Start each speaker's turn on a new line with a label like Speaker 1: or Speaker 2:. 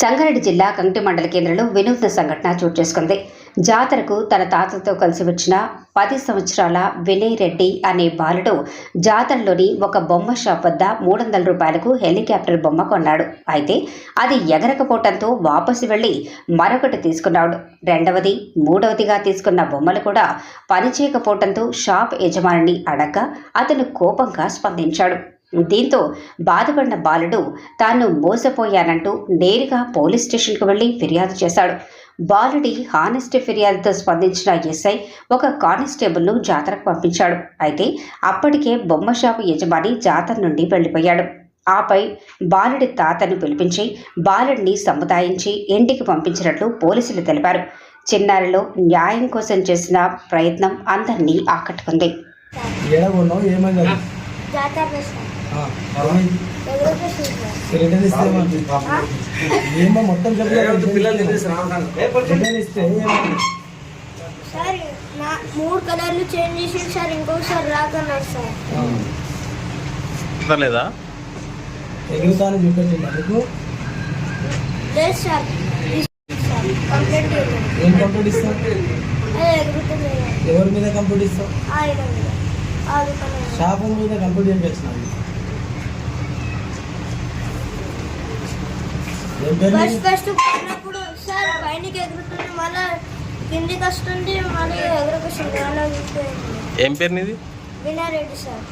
Speaker 1: సంగారెడ్డి జిల్లా కంటి మండల కేంద్రంలో వినూత్న సంఘటన చోటు చేసుకుంది. జాతరకు తన తాతతో కలిసి వచ్చిన పది సంవత్సరాల వినయ్ రెడ్డి అనే బాలుడు జాతరలోని ఒక బొమ్మ షాప్ వద్ద మూడు వందల రూపాయలకు హెలికాప్టర్ బొమ్మ కొన్నాడు. అయితే అది ఎగరకపోవటంతో వాపసు వెళ్ళి మరొకటి తీసుకున్నాడు. రెండవది మూడవదిగా తీసుకున్న బొమ్మలు కూడా పనిచేయకపోవడంతో షాప్ యజమానిని అడగ్గా అతను కోపంగా స్పందించాడు. దీంతో బాధపడిన బాలుడు తాను మోసపోయానంటూ నేరుగా పోలీస్ స్టేషన్కు వెళ్ళి ఫిర్యాదు చేశాడు. బాలుడి హానెస్ట్ ఫిర్యాదుతో స్పందించిన ఎస్ఐ ఒక కానిస్టేబుల్ను జాతరకు పంపించాడు. అయితే అప్పటికే బొమ్మ షాపు యజమాని జాతర నుండి వెళ్ళిపోయాడు. ఆపై బాలుడి తాతను పిలిపించి బాలుడిని సముదాయించి ఇంటికి పంపించినట్లు పోలీసులు తెలిపారు. చిన్నారిలో న్యాయం కోసం చేసిన ప్రయత్నం అందరినీ ఆకట్టుకుంది.
Speaker 2: ఏమైంది?
Speaker 3: జాతర
Speaker 2: ఇస్తే? ఏమో మొత్తం ఇస్తే?
Speaker 3: సార్ నా మూడు కలర్లు చేంజ్ చేసి సార్ ఇంకొకసారి రాకన్నారు సార్.
Speaker 4: లేదా?
Speaker 2: ఎగురుతాను చూపెట్టింది
Speaker 3: లేదు
Speaker 2: ఏం కంప్లీట్ ఇస్తావు? ఎవరి మీద కంప్లీట్ ఇస్తావు?
Speaker 3: ఆయన మీద
Speaker 2: కంప్లీట్
Speaker 3: ఫస్ట్? ఫస్ట్ సార్ పైనకి ఎగురుతుంది మళ్ళీ కిందికి వస్తుంది మళ్ళీ ఎగురుకొస్తుంది అలా చూస్తే
Speaker 4: ఏం పేరు నీది?
Speaker 3: వినారెడ్డి సార్.